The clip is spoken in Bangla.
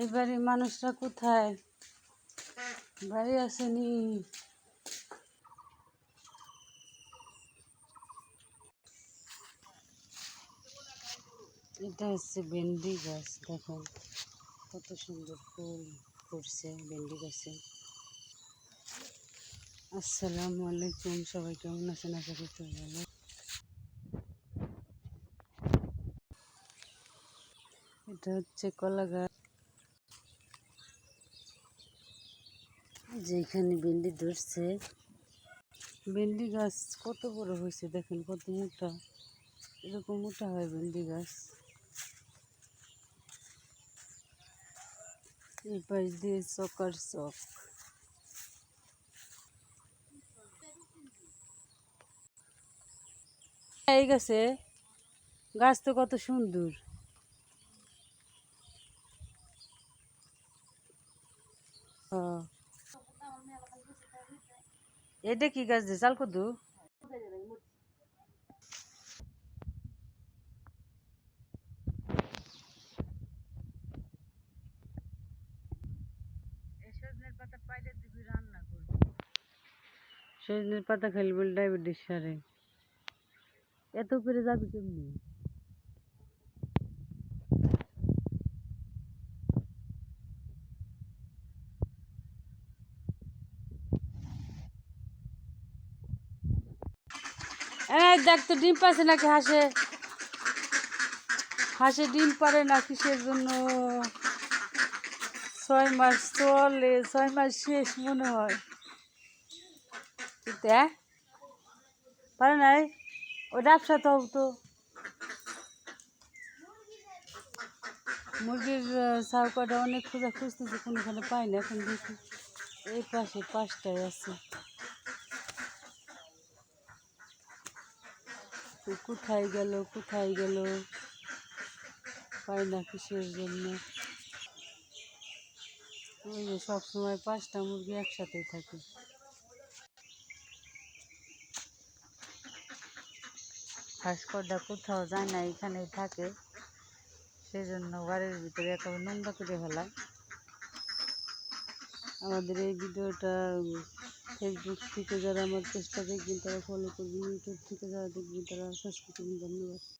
এবারে মানুষরা কোথায়? বাড়ি আসেনি। এটা হচ্ছে ভেন্ডি গাছ, দেখো। কত সুন্দর ফুল ফুটছে ভেন্ডি গাছে। আসসালামু আলাইকুম, সবাই কেমন আছেন? আশা করতে ভালো এটা হচ্ছে কলা গাছ। যেখানে ভেন্ডি ধরছে। ভেন্ডি গাছ কত বড় হয়েছে দেখেন, কত মোটা। এরকম মোটা হয় ভেন্ডি গাছ। এই পাশ দিয়ে চকার চক। এই গাছে, গাছ তো কত সুন্দর। হ্যাঁ। এটা কি গাছ দিয়ে? চাল কদু? সজনের পাতা পাইলে দিবি রান্না করবি। সজনের পাতা খাইলে বলে ডায়াবেটিস সারে। এত উপরে যাবি কেমনি? এই দেখ তো ডিম পাচ্ছে নাকি হাসে? হাসে ডিম পারে না কিসের জন্য? ছয় মাস চলে, ছয় মাস শেষ মনে হয়। কিন্তু হ্যাঁ? পারে নাই? ওই ব্যবসা তো তো। মুরগির সাউকাটা অনেক খোঁজা খুঁজতেছে, কোনোখানে পাই না এখন দেখি। এই পাশে পাঁচটায় আছে। কোথায় গেল কোথায় গেল? পাই না কিসের জন্য? ওই যে সবসময় পাঁচটা মুরগি একসাথেই থাকে। হাঁসকটা কোথাও যায় না, এখানেই থাকে। সেজন্য বাড়ির ভিতরে একেবারে নোংরা করে ফেলায়। আমাদের এই ভিডিওটা ফেসবুক থেকে যারা আমার চেষ্টা দেখবেন, তারা ফলো করবেন ইউটিউব থেকে যারা দেখবেন, তারা সাবস্ক্রাইব করবেন। ধন্যবাদ।